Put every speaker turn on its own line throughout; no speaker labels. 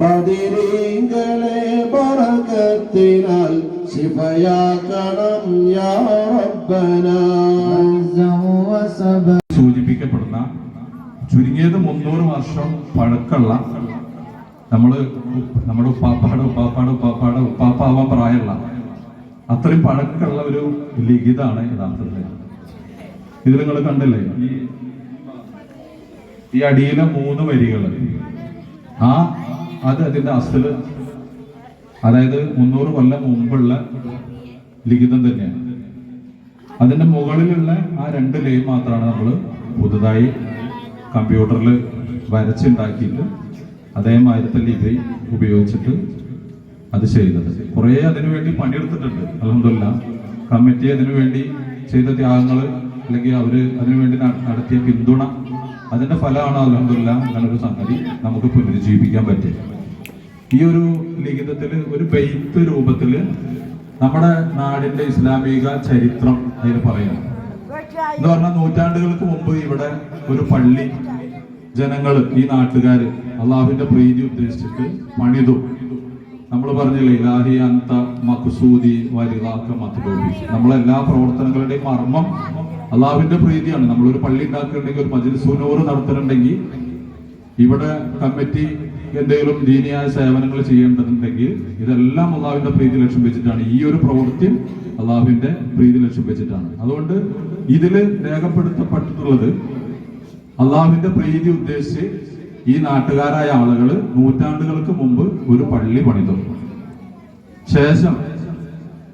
ബദിരീങ്ങളെ പറക്കത്തിനാൽ ശിഫയാക്കണം യാ റബ്ബന.
സൂചിപ്പിക്കപ്പെടുന്ന ചുരുങ്ങിയത് മുന്നൂറ് വർഷം പഴക്കമുള്ള നമ്മൾ നമ്മുടെ ഉപ്പാപ്പാട് ഉപ്പാപ്പാട് ഉപ്പാപ്പാട് ഉപ്പാപ്പാവാൻ പ്രായമുള്ള അത്രയും പഴക്കമുള്ള ഒരു ലിഖിതാണ് യഥാർത്ഥത്തിൽ ഇത് നിങ്ങൾ കണ്ടില്ലേ? ഈ അടിയിലെ മൂന്ന് വരികൾ ആ അത് അതിന്റെ അസൽ. അതായത് മുന്നൂറ് കൊല്ലം മുമ്പുള്ള ലിഖിതം തന്നെയാണ്. അതിന്റെ മുകളിലുള്ള ആ രണ്ട് ലൈൻ മാത്രമാണ് നമ്മൾ പുതുതായി കമ്പ്യൂട്ടറിൽ വരച്ചുണ്ടാക്കിയിട്ട് അതേമാതിരത്തെ ലിപി ഉപയോഗിച്ചിട്ട് അത് ചെയ്തത് കുറേ അതിനുവേണ്ടി പണിയെടുത്തിട്ടുണ്ട്. അലഹമില്ല കമ്മിറ്റി അതിനുവേണ്ടി ചെയ്ത ത്യാഗങ്ങൾ അല്ലെങ്കിൽ അവർ അതിനുവേണ്ടി നടത്തിയ പിന്തുണ അതിന്റെ ഫലമാണ് അലഹമില്ല അങ്ങനൊരു സംഗതി നമുക്ക് പുനരുജ്ജീവിപ്പിക്കാൻ പറ്റും. ഈ ഒരു ലിഖിതത്തിൽ ഒരു ബെയ്ത്ത് രൂപത്തിൽ നമ്മുടെ നാടിന്റെ ഇസ്ലാമിക ചരിത്രം അതിൽ പറയുന്നു. എന്ന് പറഞ്ഞാൽ നൂറ്റാണ്ടുകൾക്ക് മുമ്പ് ഇവിടെ ഒരു പള്ളി ജനങ്ങൾ ഈ നാട്ടുകാര് അള്ളാഹുവിന്റെ പ്രീതി ഉദ്ദേശിച്ചിട്ട് പണിതു. നമ്മൾ പറഞ്ഞില്ലേ ഇലാഹി അന്ത മഖ്സൂദി വരിതാക്ക മത്തുബി നമ്മളെല്ലാ പ്രവർത്തനങ്ങളുടെയും മർമ്മം അള്ളാഹുവിന്റെ പ്രീതിയാണ്. നമ്മളൊരു പള്ളി ഉണ്ടാക്കുന്നുണ്ടെങ്കിൽ ഒരു മജിൽസൂനൂറ് നടത്തുന്നുണ്ടെങ്കിൽ ഇവിടെ കമ്മിറ്റി എന്തെങ്കിലും ദീനിയായ സേവനങ്ങൾ ചെയ്യേണ്ടതുണ്ടെങ്കിൽ ഇതെല്ലാം അള്ളാഹുവിന്റെ പ്രീതി ലക്ഷ്യം വെച്ചിട്ടാണ്. ഈ ഒരു പ്രവൃത്തി അള്ളാഹുവിന്റെ പ്രീതി ലക്ഷ്യം വെച്ചിട്ടാണ്. അതുകൊണ്ട് ഇതിൽ രേഖപ്പെടുത്തപ്പെട്ടിട്ടുള്ളത് അള്ളാഹുവിന്റെ പ്രീതി ഉദ്ദേശിച്ച് ഈ നാട്ടുകാരായ ആളുകൾ നൂറ്റാണ്ടുകൾക്ക് മുമ്പ് ഒരു പള്ളി പണിതു. ശേഷം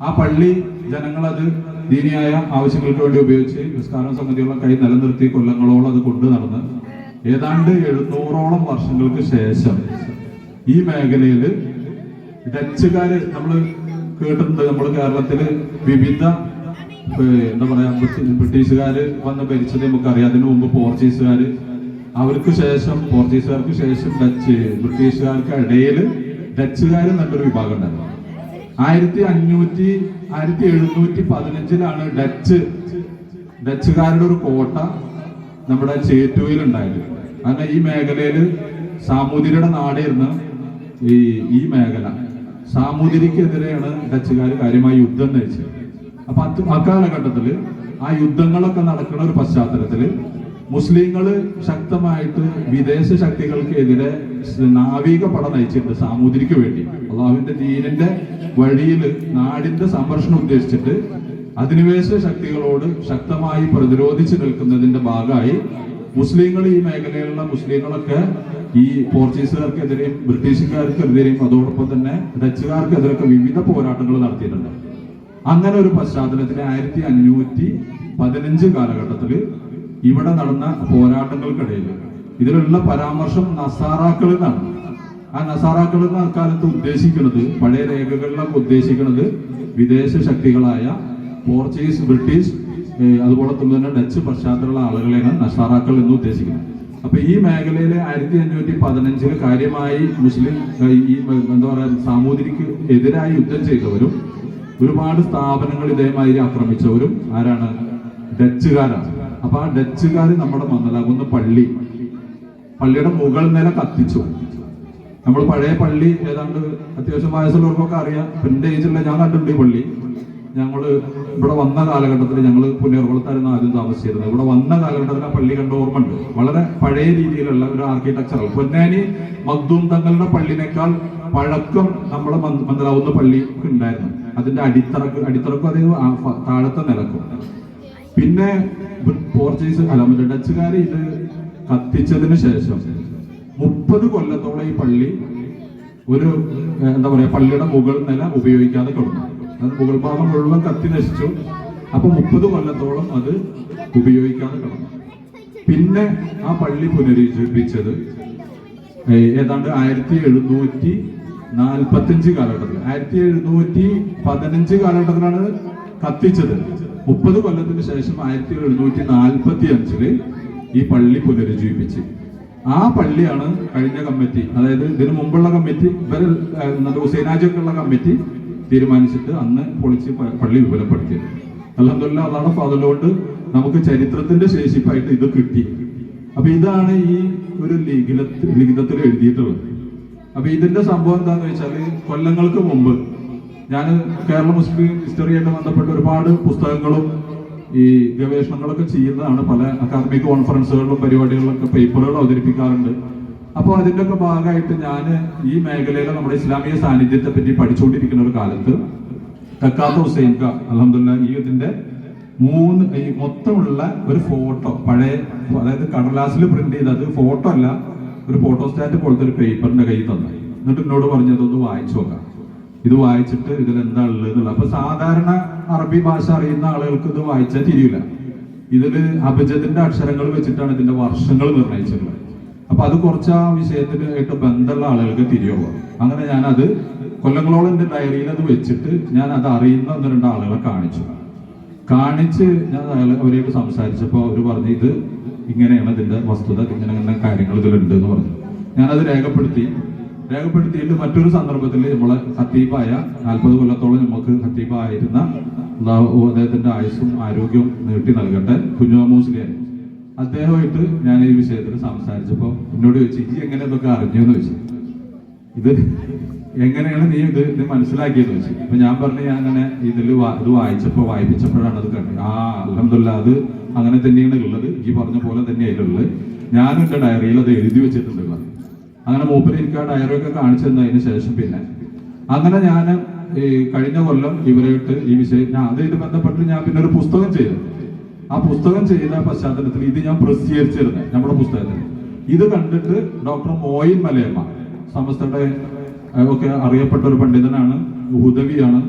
ആ പള്ളി ജനങ്ങൾ അത് ദീനിയായ ആവശ്യങ്ങൾക്ക് വേണ്ടി ഉപയോഗിച്ച് നിസ്കാരം കൈ നിലനിർത്തി കൊല്ലങ്ങളോളം അത് കൊണ്ടു നടന്ന് ഏതാണ്ട് എഴുന്നൂറോളം വർഷങ്ങൾക്ക് ശേഷം ഈ മേഖലയിൽ ഡച്ചുകാര് നമ്മൾ കേട്ടിട്ടുണ്ട് നമ്മൾ കേരളത്തിൽ വിവിധ എന്താ പറയാ ബ്രിട്ടീഷുകാർ വന്ന് ഭരിച്ചത് നമുക്കറിയാം. അതിനു മുമ്പ് പോർച്ചുഗീസുകാര് അവർക്ക് ശേഷം പോർച്ചുഗീസുകാർക്ക് ശേഷം ഡച്ച് ബ്രിട്ടീഷുകാർക്ക് ഇടയിൽ ഡച്ചുകാർ നല്ലൊരു വിഭാഗം ഉണ്ടായിരുന്നു. ആയിരത്തി അഞ്ഞൂറ്റി ആയിരത്തി എഴുന്നൂറ്റി പതിനഞ്ചിലാണ് ഡച്ച് ഡച്ചുകാരുടെ ഒരു കോട്ട നമ്മുടെ ചേറ്റുവയിൽ ഉണ്ടായത്. അങ്ങനെ ഈ മേഖലയിൽ സാമൂതിരിയുടെ നാടായിരുന്നു ഈ ഈ മേഖല. സാമൂതിരിക്കെതിരെയാണ് ഡച്ചുകാർ കാര്യമായി യുദ്ധം നയിച്ചത്. അപ്പൊ അക്കാലഘട്ടത്തിൽ ആ യുദ്ധങ്ങളൊക്കെ നടക്കുന്ന ഒരു പശ്ചാത്തലത്തിൽ മുസ്ലിങ്ങൾ ശക്തമായിട്ട് വിദേശ ശക്തികൾക്കെതിരെ നാവിക പട നയിച്ചിട്ടുണ്ട് സാമൂതിരിക്ക് വേണ്ടി. അള്ളാഹുവിന്റെ ദീനിന്റെ വഴിയിൽ നാടിന്റെ സംരക്ഷണം ഉദ്ദേശിച്ചിട്ട് അധിനിവേശ ശക്തികളോട് ശക്തമായി പ്രതിരോധിച്ചു നിൽക്കുന്നതിന്റെ ഭാഗമായി മുസ്ലിങ്ങൾ ഈ മേഖലയിലുള്ള മുസ്ലിങ്ങളൊക്കെ ഈ പോർച്ചുഗീസുകാർക്കെതിരെയും ബ്രിട്ടീഷുകാർക്കെതിരെയും അതോടൊപ്പം തന്നെ ഡച്ചുകാർക്കെതിരെയൊക്കെ വിവിധ പോരാട്ടങ്ങൾ നടത്തിയിട്ടുണ്ട്. അങ്ങനെ ഒരു പശ്ചാത്തലത്തിൽ ആയിരത്തി അഞ്ഞൂറ്റി പതിനഞ്ച് കാലഘട്ടത്തിൽ ഇവിടെ നടന്ന പോരാട്ടങ്ങൾക്കിടയിൽ ഇതിലുള്ള പരാമർശം നസാറാക്കൾ എന്നാണ്. ആ നസാറാക്കൾ എന്ന അക്കാലത്ത് ഉദ്ദേശിക്കുന്നത് പഴയ രേഖകളിലൊക്കെ ഉദ്ദേശിക്കുന്നത് വിദേശ ശക്തികളായ പോർച്ചുഗീസ് ബ്രിട്ടീഷ് അതുപോലെ തന്നെ ഡച്ച് പശ്ചാത്തലമുള്ള ആളുകളെയാണ് നസാറാക്കൾ എന്ന് ഉദ്ദേശിക്കുന്നത്. അപ്പൊ ഈ മേഖലയിലെ ആയിരത്തി അഞ്ഞൂറ്റി പതിനഞ്ചിൽ കാര്യമായി മുസ്ലിം ഈ എന്താ പറയാ സാമൂതിരിക്ക് എതിരായി യുദ്ധം ചെയ്തവരും ഒരുപാട് സ്ഥാപനങ്ങൾ ഇതേമാതിരി ആക്രമിച്ചവരും ആരാണ്? ഡച്ചുകാരാണ്. അപ്പൊ ആ ഡച്ചുകാർ നമ്മുടെ മംഗലാകുന്ന പള്ളി പള്ളിയുടെ മുകൾ നില കത്തിച്ചു. നമ്മൾ പഴയ പള്ളി ഏതാണ്ട് അത്യാവശ്യം വയസ്സുള്ളവർക്കൊക്കെ അറിയാം. എന്റെ ഏജിലുള്ള ഞാൻ കണ്ടിട്ടുണ്ട് ഈ പള്ളി. ഞങ്ങൾ ഇവിടെ വന്ന കാലഘട്ടത്തിൽ ഞങ്ങൾ പുനർകുളത്തായിരുന്നു ആദ്യം താമസിച്ചിരുന്നത്. ഇവിടെ വന്ന കാലഘട്ടത്തിൽ ആ പള്ളി കണ്ട ഓർമ്മയുണ്ട്. വളരെ പഴയ രീതിയിലുള്ള ഒരു ആർക്കിടെക്ചറൽ പൊന്നാനി മഗ്ദൂം തങ്ങളുടെ പള്ളിനേക്കാൾ പഴക്കം നമ്മുടെ മന്ദ- മന്ദലാവുന്ന പള്ളി ഉണ്ടായിരുന്നു. അതിന്റെ അടിത്തറക്ക് അടിത്തറക്കും അതായത് താഴത്തെ നിലക്കും. പിന്നെ പോർച്ചുഗീസ് അല്ല മറ്റേ ഡച്ചുകാർ ഇത് കത്തിച്ചതിന് ശേഷം മുപ്പത് കൊല്ലത്തോളം ഈ പള്ളി ഒരു എന്താ പറയാ പള്ളിയുടെ മുകൾ നില ഉപയോഗിക്കാതെ കിടന്നു. അത് മുകൾ ഭാഗം മുഴുവൻ കത്തി നശിച്ചു. അപ്പൊ മുപ്പത് കൊല്ലത്തോളം അത് ഉപയോഗിക്കാതെ കിടന്നു. പിന്നെ ആ പള്ളി പുനരുജ്ജീവിപ്പിച്ചത് ഏതാണ്ട് ആയിരത്തി എഴുന്നൂറ്റി നാൽപ്പത്തി അഞ്ച് കാലഘട്ടത്തിൽ. ആയിരത്തി എഴുന്നൂറ്റി പതിനഞ്ച് കാലഘട്ടത്തിലാണ് കത്തിച്ചത്. മുപ്പത് കൊല്ലത്തിന് ശേഷം ആയിരത്തി എഴുന്നൂറ്റി നാൽപ്പത്തി അഞ്ചിൽ ഈ പള്ളി പുനരുജ്ജീവിപ്പിച്ച്. ആ പള്ളിയാണ് കഴിഞ്ഞ കമ്മിറ്റി അതായത് ഇതിനു മുമ്പുള്ള കമ്മിറ്റി ഇവർ ഹുസൈനാജിയൊക്കെയുള്ള കമ്മിറ്റി തീരുമാനിച്ചിട്ട് അന്ന് പൊളിച്ച് പള്ളി വിപുലപ്പെടുത്തിയത് അലഹമില്ല അതാണ് അതുകൊണ്ട് നമുക്ക് ചരിത്രത്തിന്റെ ശേഷിപ്പായിട്ട് ഇത് കിട്ടി. അപ്പൊ ഇതാണ് ഈ ഒരു ലിഖിത ലിഖിതത്തിൽ എഴുതിയിട്ടുള്ളത്. അപ്പൊ ഇതിന്റെ സംഭവം എന്താന്ന് വെച്ചാൽ കൊല്ലങ്ങൾക്ക് മുമ്പ് ഞാൻ കേരള മുസ്ലിം ഹിസ്റ്ററിയായിട്ട് ബന്ധപ്പെട്ട ഒരുപാട് പുസ്തകങ്ങളും ഈ ഗവേഷണങ്ങളൊക്കെ ചെയ്യുന്നതാണ് പല അക്കാദമിക് കോൺഫറൻസുകളിലും പരിപാടികളിലൊക്കെ പേപ്പറുകൾ അവതരിപ്പിക്കാറുണ്ട്. അപ്പോൾ അതിന്റെ ഒക്കെ ഭാഗമായിട്ട് ഞാൻ ഈ മേഖലയിലെ നമ്മുടെ ഇസ്ലാമിക സാന്നിധ്യത്തെ പറ്റി പഠിച്ചുകൊണ്ടിരിക്കുന്ന ഒരു കാലത്ത് തക്കാത്ത ഹുസൈൻ ക അലഹമില്ല ഈ ഇതിന്റെ മൂന്ന് ഈ മൊത്തമുള്ള ഒരു ഫോട്ടോ പഴയ അതായത് കടലാസിൽ പ്രിന്റ് ചെയ്തത് ഫോട്ടോ അല്ല ഒരു ഫോട്ടോ ഫോട്ടോസ്റ്റാറ്റ് പോലത്തെ ഒരു പേപ്പറിന്റെ കയ്യിൽ തന്നെ. എന്നിട്ട് എന്നോട് പറഞ്ഞതൊന്ന് വായിച്ചു നോക്കാം. ഇത് വായിച്ചിട്ട് ഇതിൽ എന്താ ഉള്ളത് എന്നുള്ളത് അപ്പൊ സാധാരണ അറബി ഭാഷ അറിയുന്ന ആളുകൾക്ക് ഇത് വായിച്ചാൽ തിരിയില്ല ഇതിൽ അഭിജത്തിന്റെ അക്ഷരങ്ങൾ വെച്ചിട്ടാണ് ഇതിന്റെ വർഷങ്ങൾ നിർണയിച്ചിട്ടുള്ളത്. അപ്പൊ അത് കുറച്ച് ആ വിഷയത്തിനായിട്ട് ബന്ധമുള്ള ആളുകൾക്ക് തിരിയുള്ളൂ അങ്ങനെ ഞാനത് കൊല്ലങ്ങളോളം എന്റെ ഡയറിയിൽ അത് വെച്ചിട്ട് ഞാൻ അത് അറിയുന്ന ഒന്ന് രണ്ട് ആളുകളെ കാണിച്ചു. കാണിച്ച് ഞാൻ അവരോട് സംസാരിച്ചപ്പോൾ അവർ പറഞ്ഞു ഇത് ഇങ്ങനെയാണ് ഇതിന്റെ വസ്തുത ഇങ്ങനെ ഇങ്ങനെ കാര്യങ്ങൾ ഇതിലുണ്ട് എന്ന് പറഞ്ഞു. ഞാനത് രേഖപ്പെടുത്തി. രേഖപ്പെടുത്തിയിട്ട് മറ്റൊരു സന്ദർഭത്തിൽ നമ്മളെ ഹത്തീബായ നാൽപ്പത് കൊല്ലത്തോളം നമുക്ക് ഹത്തീബായിരുന്ന അള്ളാഹു അദ്ദേഹത്തിന്റെ ആയുസ്സും ആരോഗ്യവും നീട്ടി നൽകട്ടെ. കുഞ്ഞുമൂസ്ലിയായി അദ്ദേഹമായിട്ട് ഞാൻ ഈ വിഷയത്തിൽ സംസാരിച്ചപ്പോൾ എന്നോട് ചോദിച്ചു ഈ എങ്ങനെ ഇതൊക്കെ അറിഞ്ഞു എന്ന് ചോദിച്ചു. ഇത് എങ്ങനെയാണ് നീ ഇത് ഇത് മനസ്സിലാക്കിയെന്ന് വെച്ചു ഇപ്പൊ ഞാൻ പറഞ്ഞു ഞാൻ അങ്ങനെ ഇതിൽ ഇത് വായിച്ചപ്പോ വായിപ്പിച്ചപ്പോഴാണ് അത് കണ്ടത്. ആ അലഹമില്ല അത് അങ്ങനെ തന്നെയാണ് ഉള്ളത്. ഈ പറഞ്ഞ പോലെ തന്നെയാണ് ഉള്ളത് ഞാനും എന്റെ ഡയറിയിൽ അത് എഴുതി വെച്ചിട്ടുണ്ട് അങ്ങനെ മൂപ്പര് എനിക്ക് ആ ഡയറി ഒക്കെ കാണിച്ചു തന്നതിന് ശേഷം പിന്നെ. അങ്ങനെ ഞാൻ ഈ കഴിഞ്ഞ കൊല്ലം ഇവരായിട്ട് ഈ വിഷയം ഞാൻ അതായിട്ട് ബന്ധപ്പെട്ട് ഞാൻ പിന്നെ ഒരു പുസ്തകം ചെയ്തു. ആ പുസ്തകം ചെയ്ത പശ്ചാത്തലത്തിൽ ഇത് ഞാൻ പ്രസിദ്ധീകരിച്ചിരുന്നത് നമ്മുടെ പുസ്തകത്തിൽ. ഇത് കണ്ടിട്ട് ഡോക്ടർ മോയിൻ മലയമ്മ സമസ്തയുടെ ഒക്കെ അറിയപ്പെട്ട ഒരു പണ്ഡിതനാണ് ഹുദവിയാണ്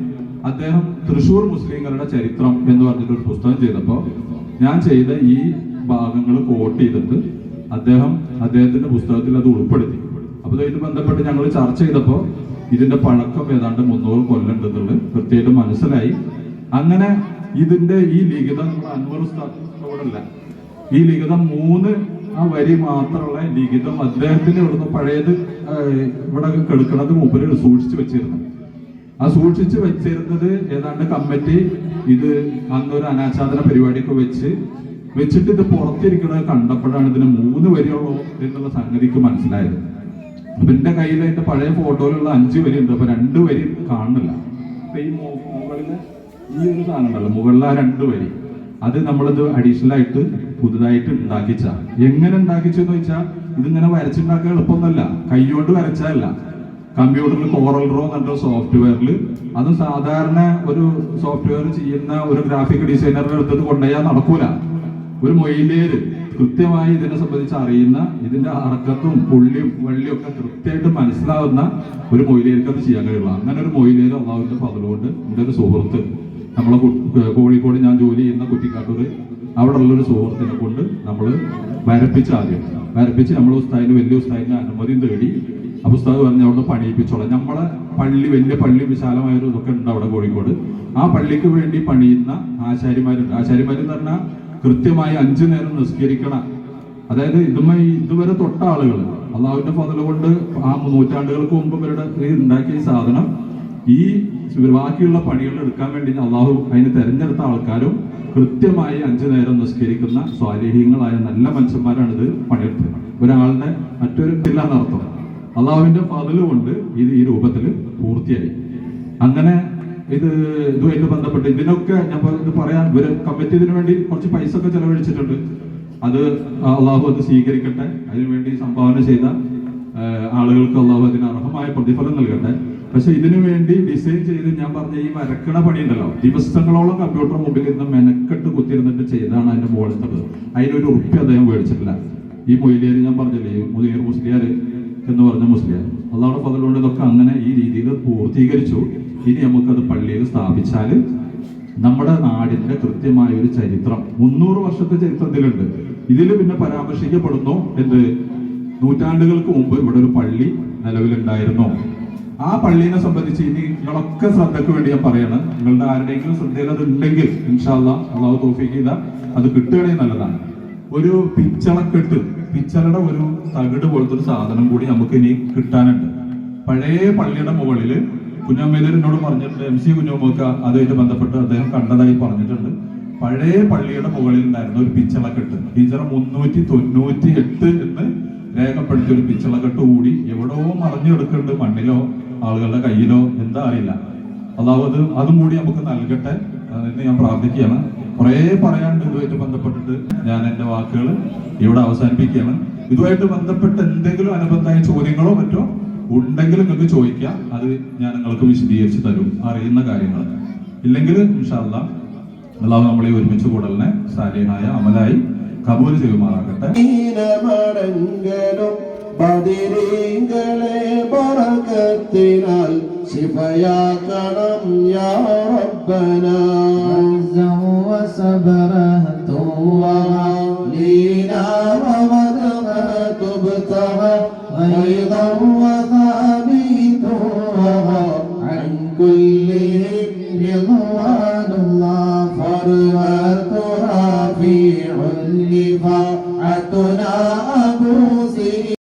അദ്ദേഹം തൃശൂർ മുസ്ലിങ്ങളുടെ ചരിത്രം എന്ന് പറഞ്ഞിട്ട് ഒരു പുസ്തകം ചെയ്തപ്പോൾ ഞാൻ ചെയ്ത ഈ ഭാഗങ്ങൾ കോട്ട് ചെയ്തിട്ട് അദ്ദേഹം അദ്ദേഹത്തിന്റെ പുസ്തകത്തിൽ അത് ഉൾപ്പെടുത്തി. അപ്പൊ ഇത് ബന്ധപ്പെട്ട് ഞങ്ങൾ ചർച്ച ചെയ്തപ്പോൾ ഇതിന്റെ പഴക്കം ഏതാണ്ട് മുന്നൂറ് കൊല്ലം എന്നുള്ളത് കൃത്യമായിട്ട് മനസ്സിലായി. അങ്ങനെ ഇതിന്റെ ഈ ലിഖിതം അൻവർ ഉസ്താദോടല്ല ഈ ലിഖിതം മൂന്ന് ആ വരി മാത്രമുള്ള ലിഖിതം അദ്ദേഹത്തിന് ഇവിടുന്ന് പഴയത് ഇവിടെ കെടുക്കണത് മുമ്പിൽ സൂക്ഷിച്ചു വെച്ചിരുന്നു. ആ സൂക്ഷിച്ചു വെച്ചിരുന്നത് ഏതാണ്ട് കമ്മിറ്റി ഇത് അന്നൊരു അനാച്ഛാദന പരിപാടിയൊക്കെ വെച്ച് വെച്ചിട്ട് ഇത് പുറത്തിരിക്കണത് കണ്ടപ്പോഴാണ് ഇതിന് മൂന്ന് വരികളോ എന്നുള്ള സംഗതിക്ക് മനസ്സിലായത്. അപ്പൊ എന്റെ കയ്യിൽ എന്റെ പഴയ ഫോട്ടോയിലുള്ള അഞ്ച് വരി ഉണ്ട് അപ്പൊ രണ്ട് വരി കാണുന്നില്ല. അപ്പൊ ഈ മു- മുകളിലെ ഈ ഒരു സാധനം ഉണ്ടല്ലോ. മുകളിലെ ആ രണ്ട് വരി. അത് നമ്മളിത് അഡീഷണൽ ആയിട്ട് പുതുതായിട്ട് ഉണ്ടാക്കിച്ച. എങ്ങനെ ഉണ്ടാക്കിച്ചെന്ന് വെച്ചാൽ ഇതിങ്ങനെ വരച്ചുണ്ടാക്കാൻ എളുപ്പമൊന്നുമല്ല. കൈകൊണ്ട് വരച്ചതല്ല. കമ്പ്യൂട്ടറിൽ കോറൽ റോ എന്നുള്ള സോഫ്റ്റ്വെയറിൽ അത് സാധാരണ ഒരു സോഫ്റ്റ്വെയർ ചെയ്യുന്ന ഒരു ഗ്രാഫിക് ഡിസൈനറുടെ അടുത്തത് കൊണ്ടുപോയാൽ നടക്കൂല. ഒരു മൊയിലേര് കൃത്യമായി ഇതിനെ സംബന്ധിച്ച് അറിയുന്ന ഇതിന്റെ അറക്കത്തും പുള്ളിയും വള്ളിയും ഒക്കെ കൃത്യമായിട്ട് മനസ്സിലാവുന്ന ഒരു മൊയിലേക്ക് അത് ചെയ്യാൻ കഴിയുള്ളൂ. അങ്ങനെ ഒരു മൊയിലേൽ അള്ളാഹുവിന്റെ പതിലുകൊണ്ട് എന്റെ ഒരു സുഹൃത്ത് നമ്മളെ കോഴിക്കോട് ഞാൻ ജോലി ചെയ്യുന്ന കുറ്റിക്കാട്ടൂർ അവിടെ ഉള്ളൊരു സുഹൃത്തിനെ കൊണ്ട് നമ്മൾ വരപ്പിച്ച് ആദ്യം. വരപ്പിച്ച് നമ്മൾ ഉസ്താദിന് വലിയ ഉസ്താദിന്റെ അനുമതിയും തേടി ആ പുസ്തകം പറഞ്ഞ് അവിടെ പണിയിപ്പിച്ചോളാം. നമ്മളെ പള്ളി വലിയ പള്ളി വിശാലമായ ഒരു ഇതൊക്കെ ഉണ്ട് അവിടെ കോഴിക്കോട്. ആ പള്ളിക്ക് വേണ്ടി പണിയുന്ന ആശാരിമാരുണ്ട്. ആശാരിമാരെന്ന് പറഞ്ഞാൽ കൃത്യമായി അഞ്ചു നേരം നിസ്കരിക്കണം. അതായത് ഇതുമായി ഇതുവരെ തൊട്ട ആളുകൾ അള്ളാഹുവിന്റെ ഫതല കൊണ്ട് ആ നൂറ്റാണ്ടുകൾക്ക് മുമ്പ് ഇവരുടെ ഉണ്ടാക്കിയ സാധനം ഈ ബാക്കിയുള്ള പണികൾ എടുക്കാൻ വേണ്ടി അള്ളാഹു അതിന് തെരഞ്ഞെടുത്ത ആൾക്കാരും കൃത്യമായി അഞ്ചു നേരം നിസ്കരിക്കുന്ന സ്വാലേഹ്യങ്ങളായ നല്ല മനുഷ്യന്മാരാണ് ഇത് പണിയെടുത്തത്. ഒരാളുടെ മറ്റൊരു ഇല്ലാന്നർത്ഥം അള്ളാഹുവിന്റെ ഫതൽ കൊണ്ട് ഇത് ഈ രൂപത്തിൽ പൂർത്തിയായി. അങ്ങനെ ഇത് ഇതുമായിട്ട് ബന്ധപ്പെട്ട് ഇതിനൊക്കെ ഞാൻ പറയാൻ ഇവർ കമ്മിറ്റി ഇതിനു വേണ്ടി കുറച്ച് പൈസ ഒക്കെ ചെലവഴിച്ചിട്ടുണ്ട്. അത് അള്ളാഹു അത് സ്വീകരിക്കട്ടെ. അതിനുവേണ്ടി സംഭാവന ചെയ്ത ആളുകൾക്ക് അള്ളാഹു അതിന് അർഹമായ പ്രതിഫലം നൽകട്ടെ. പക്ഷെ ഇതിനു വേണ്ടി ഡിസൈൻ ചെയ്ത് ഞാൻ പറഞ്ഞ ഈ വരക്കണ പണി ഉണ്ടല്ലോ ദിവസങ്ങളോളം കമ്പ്യൂട്ടർ മുമ്പിൽ ഇരുന്ന് മെനക്കെട്ട് കുത്തിരുന്നിട്ട് ചെയ്താണ് അതിന്റെ മുകളിലത്തത് അതിനൊരു ഉറുപ്പ്യ അദ്ദേഹം മേടിച്ചിട്ടില്ല. ഈ മൊയിലിയർ ഞാൻ പറഞ്ഞില്ലേ മുനീർ മുസ്ലിയാർ എന്ന് പറഞ്ഞ മുസ്ലിയാർ അള്ളാഹുടെ പകലുകൊണ്ട് ഇതൊക്കെ അങ്ങനെ ഈ രീതിയിൽ പൂർത്തീകരിച്ചു. ഇനി നമുക്കത് പള്ളിയിൽ സ്ഥാപിച്ചാൽ നമ്മുടെ നാടിന്റെ കൃത്യമായ ഒരു ചരിത്രം. മുന്നൂറ് വർഷത്തെ ചരിത്രത്തിലുണ്ട്. ഇതിൽ പിന്നെ പരാമർശിക്കപ്പെടുന്നു എന്ത്? നൂറ്റാണ്ടുകൾക്ക് മുമ്പ് ഇവിടെ ഒരു പള്ളി നിലവിലുണ്ടായിരുന്നു. ആ പള്ളിനെ സംബന്ധിച്ച് ഇനി നിങ്ങളൊക്കെ ശ്രദ്ധയ്ക്ക് വേണ്ടി ഞാൻ പറയാണ്. നിങ്ങളുടെ ആരുടെയെങ്കിലും ശ്രദ്ധയിൽ അത് ഉണ്ടെങ്കിൽ ഇൻഷാല്ല അള്ളാഹു തോഫിക്ക് ചെയ്ത അത് കിട്ടുകയാണെങ്കിൽ നല്ലതാണ്. ഒരു പിച്ചളക്കെട്ട് പിച്ചളയുടെ ഒരു തകിട് പോലത്തെ ഒരു സാധനം കൂടി നമുക്ക് ഇനി കിട്ടാനുണ്ട്. പഴയ പള്ളിയുടെ മുകളിൽ കുഞ്ഞമ്മേലർ എന്നോട് പറഞ്ഞിട്ടുണ്ട് എം സി കുഞ്ഞമ്മക്ക അതുമായിട്ട് ബന്ധപ്പെട്ട് അദ്ദേഹം കണ്ടതായി പറഞ്ഞിട്ടുണ്ട്. പഴയ പള്ളിയുടെ മുകളിൽ ഉണ്ടായിരുന്ന ഒരു പിച്ചളക്കെട്ട് ടീച്ചർ മുന്നൂറ്റി തൊണ്ണൂറ്റി എട്ട് എന്ന് രേഖപ്പെടുത്തിയ ഒരു പിച്ചളക്കെട്ട് കൂടി എവിടെയോ മറിഞ്ഞെടുക്കുന്നുണ്ട് മണ്ണിലോ ആളുകളുടെ കയ്യിലോ എന്താ അറിയില്ല. അതാവ് അത് അതും കൂടി നമുക്ക് നൽകട്ടെ എന്ന് ഞാൻ പ്രാർത്ഥിക്കുകയാണ്. കുറേ പറയാണ്ട് ഇതുമായിട്ട് ബന്ധപ്പെട്ടിട്ട് ഞാൻ എന്റെ വാക്കുകൾ ഇവിടെ അവസാനിപ്പിക്കുകയാണ്. ഇതുമായിട്ട് ബന്ധപ്പെട്ട് എന്തെങ്കിലും അനുബന്ധമായ ചോദ്യങ്ങളോ മറ്റോ ഉണ്ടെങ്കിൽ നിങ്ങൾക്ക് ചോദിക്കുക. അത് ഞാൻ നിങ്ങൾക്ക് വിശദീകരിച്ച് തരും. അറിയുന്ന കാര്യങ്ങൾ ഇല്ലെങ്കിൽ ഇൻഷാല്ല അള്ളാഹു നമ്മളെ ഒരുമിച്ച് കൂടലിനെ സാലിഹായ അമലായി കബൂൽ ചെയ്യുമാറാകട്ടെ.
ബദിരീങ്ങളെ ബറകത്തിനാൽ ശിഫയാക്കണം യാ ലീനാ തുബ്തഹ